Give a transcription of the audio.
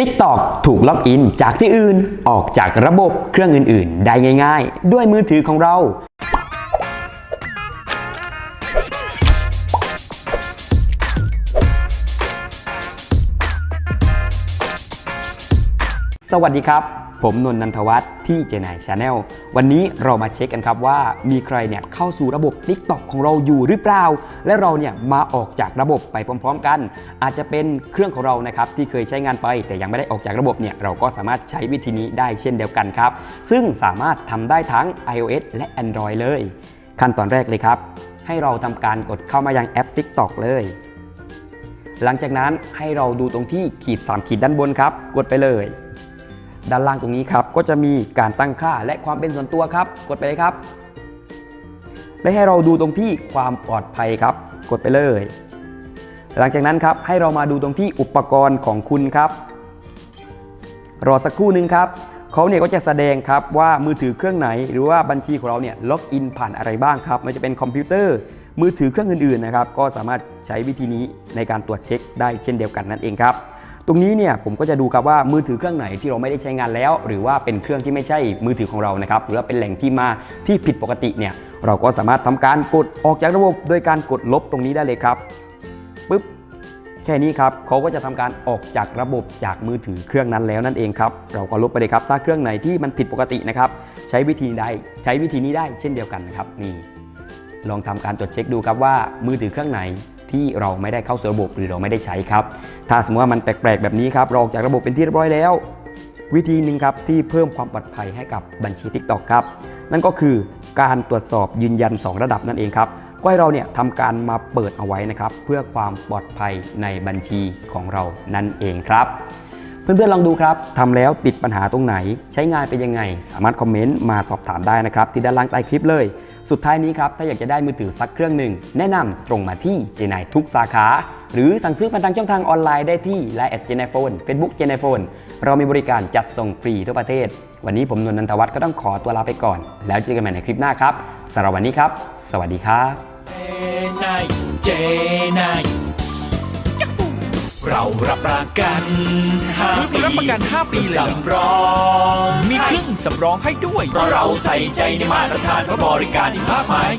TikTok ถูกล็อกอินจากที่อื่นออกจากระบบเครื่องอื่น ๆ ได้ง่าย ๆ ด้วยมือถือของเรา สวัสดีครับ ผมนนท์นันทวัฒน์ที่เจนายชาแนลวันนี้เรามาเช็คกันครับว่ามีใครเนี่ยเข้าสู่ระบบ TikTok ของเราอยู่หรือเปล่า และเราเนี่ยมาออกจากระบบไปพร้อม ๆ กัน อาจจะเป็นเครื่องของเรานะครับที่เคยใช้งานไป แต่ยังไม่ได้ออกจากระบบเนี่ยเราก็สามารถใช้วิธีนี้ได้เช่นเดียวกันครับ ซึ่งสามารถทำได้ทั้ง iOS และ Android เลย ขั้นตอนแรกเลยครับ ให้เราทำการกดเข้ามายังแอป TikTok เลยหลังจากนั้นให้เราดูตรงที่ขีด 3 ขีดด้านบนครับ กดไปเลย ด้านล่างตรงนี้ครับก็จะมีการตั้งค่าและความเป็นส่วนตัวครับ กดไปเลยครับ และให้เราดูตรงที่ความปลอดภัยครับ กดไปเลย หลังจากนั้นครับให้เรามาดูตรงที่อุปกรณ์ของคุณครับ รอสักครู่หนึ่งครับเขาเนี่ยก็จะแสดงครับว่ามือถือเครื่องไหน หรือว่าบัญชีของเราเนี่ยล็อกอินผ่านอะไรบ้างครับไม่ว่าจะเป็นคอมพิวเตอร์มือถือเครื่องอื่นๆนะครับก็สามารถใช้วิธีนี้ในการตรวจเช็คได้เช่นเดียวกันนั่นเองครับ ตรงนี้เนี่ยผมก็จะดูครับว่ามือถือเครื่องไหนที่เราไม่ได้ใช้งานแล้ว หรือว่าเป็นเครื่องที่ไม่ใช่มือถือของเรานะครับหรือว่าเป็นแหล่งที่มาที่ผิดปกติเนี่ยเราก็สามารถทำการกดออกจากระบบ โดยการกดลบตรงนี้ได้เลยครับปึ๊บแค่นี้ครับเขาก็จะทำการออกจากระบบจากมือถือเครื่องนั้นแล้วนั่นเองครับเราก็ลบไปเลยครับ ถ้าเครื่องไหนที่มันผิดปกตินะครับใช้วิธีได้ใช้วิธีนี้ได้เช่นเดียวกันนะครับนี่ลองทำการตรวจเช็คดูครับว่ามือถือเครื่องไหน ที่เราไม่ได้เข้าสู่ระบบหรือเราไม่ได้ใช้ครับ ถ้าสมมติว่ามันแปลกๆแบบนี้ครับเราออกจากระบบเป็นที่เรียบร้อยแล้ว วิธีหนึ่งครับที่เพิ่มความปลอดภัยให้กับบัญชี TikTok ครับ นั่นก็คือการตรวจสอบยืนยัน 2 ระดับนั่นเองครับก็ให้เราเนี่ยทำการมาเปิดเอาไว้นะครับ เพื่อความปลอดภัยในบัญชีของเรานั่นเองครับ เพื่อนๆลองดูครับทำแล้วติดปัญหาตรงไหน ใช้งานเป็นยังไง สามารถคอมเมนต์มาสอบถามได้นะครับ ที่ด้านล่างใต้คลิปเลย สุดท้ายนี้ครับ ถ้าอยากจะได้มือถือสักเครื่องหนึ่ง แนะนำตรงมาที่เจนายทุกสาขา หรือสั่งซื้อผ่านทางช่องทางออนไลน์ได้ที่ Line แอดเจนายโฟนเฟซบุ๊กเจนายโฟนเรามีบริการจัดส่งฟรีทั่วประเทศ วันนี้ผมนนท์นันทวัฒน์ก็ต้องขอตัวลาไปก่อน แล้วเจอกันใหม่ในคลิปหน้าครับสำหรับวันนี้ครับ สวัสดีครับเจนายเจนาย เรารับประกัน5ปีรับประกัน 5 ปีเลยเหรอ สำรองมีเครื่องสำรองให้ด้วย เพราะเราใส่ใจในมาตรฐานและบริการอีกมากมาย